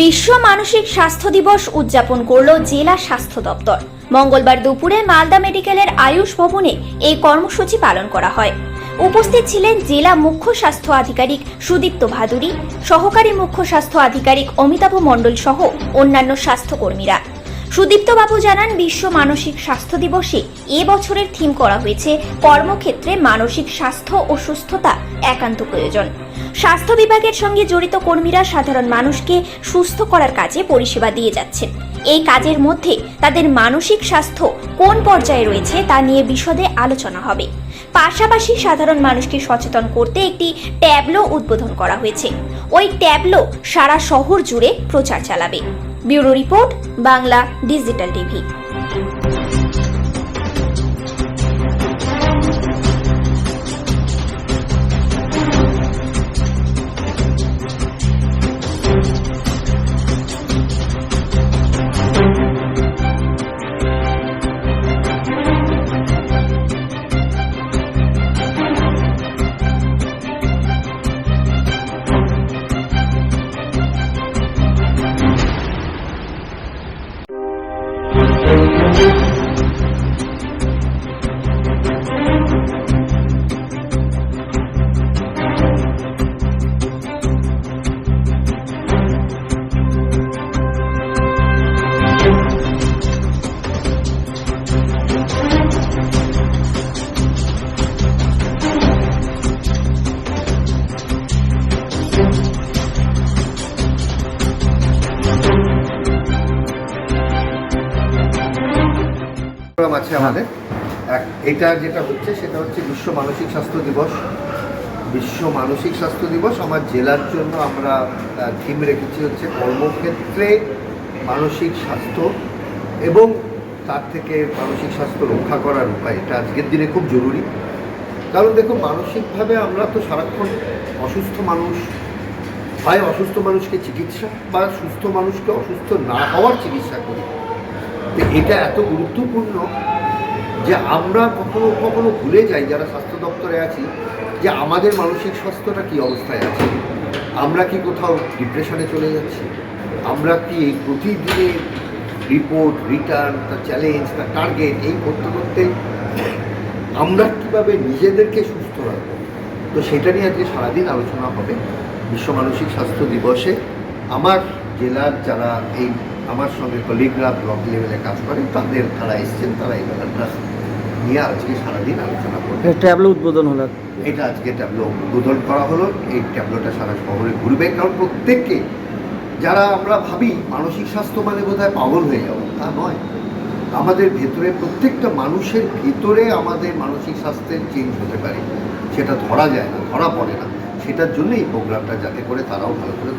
বিশ্ব মানসিক স্বাস্থ্য দিবস উদযাপন করল জেলা স্বাস্থ্য দপ্তর। মঙ্গলবার দুপুরে মালদা মেডিকেলের আয়ুষ ভবনে এই কর্মসূচি পালন করা হয়। উপস্থিত ছিলেন জেলা মুখ্য স্বাস্থ্য আধিকারিক সুদীপ্ত ভাদুরী, সহকারী মুখ্য স্বাস্থ্য আধিকারিক অমিতাভ মণ্ডল সহ অন্যান্য স্বাস্থ্যকর্মীরা। সুদীপ্তবাবু জানান, বিশ্ব মানসিক স্বাস্থ্য দিবসে এ বছরের থিম করা হয়েছে কর্মক্ষেত্রে মানসিক স্বাস্থ্য ও সুস্থতা একান্ত প্রয়োজন। স্বাস্থ্য বিভাগের সঙ্গে জড়িত কর্মীরা সাধারণ মানুষকে সুস্থ করার কাজে পরিষেবা দিয়ে যাচ্ছেন। এই কাজের মধ্যে তাদের মানসিক স্বাস্থ্য কোন পর্যায়ে রয়েছে তা নিয়ে বিশদে আলোচনা হবে। পাশাপাশি সাধারণ মানুষকে সচেতন করতে একটি ট্যাবলো উদ্বোধন করা হয়েছে। ওই ট্যাবলো সারা শহর জুড়ে প্রচার চালাবে। bureau report Bangla digital TV Programme আছে আমাদের। এক- এটা যেটা হচ্ছে সেটা হচ্ছে বিশ্ব মানসিক স্বাস্থ্য দিবস। বিশ্ব মানসিক স্বাস্থ্য দিবস আমার জেলার জন্য আমরা থিম রেখেছি হচ্ছে কর্মক্ষেত্রে মানসিক স্বাস্থ্য এবং তার থেকে মানসিক স্বাস্থ্য রক্ষা করার উপায়। এটা আজকের দিনে খুব জরুরি। কারণ দেখুন মানসিকভাবে আমরা তো সারাক্ষণ অসুস্থ মানুষ। হয় অসুস্থ মানুষকে চিকিৎসা বা সুস্থ মানুষকে অসুস্থ না হওয়ার চিকিৎসা করি। তো এটা এত গুরুত্বপূর্ণ যে আমরা কখনো কখনো ভুলে যাই যারা স্বাস্থ্য দপ্তরে আছি যে আমাদের মানসিক স্বাস্থ্যটা কী অবস্থায় আছে। আমরা কি কোথাও ডিপ্রেশনে চলে যাচ্ছি? আমরা কি এই প্রতিদিনের রিপোর্ট রিটার্ন তার চ্যালেঞ্জ তার টার্গেট এই করতে করতে আমরা কীভাবে নিজেদেরকে সুস্থ রাখব? তো সেটা নিয়ে আজকে সারাদিন আলোচনা হবে। বিশ্ব মানসিক স্বাস্থ্য দিবসে। আমার জেলার যারা এই আমার সঙ্গে কলিগরা ব্লক লেভেলে কাজ করে তাদের তারা এসছেন তারা এই ব্যাপারটা নিয়ে আজকে সারাদিন আলোচনা করবে। ট্যাবলো উদ্বোধন হলো। এটা আজকে ট্যাবলো উদ্বোধন করা হলো। এই ট্যাবলোটা সারা শহরে ঘুরবে কারণ প্রত্যেককে যারা আমরা ভাবি মানসিক স্বাস্থ্য মানে বোধহয় পাগল হয়ে যাব তা নয়। আমাদের ভেতরে প্রত্যেকটা মানুষের ভেতরে আমাদের মানসিক স্বাস্থ্যের চেঞ্জ হতে পারে। সেটা ধরা যায় না ধরা পড়ে না। সেটার জন্য এই প্রোগ্রামটা যাতে করে তারাও ভালো করে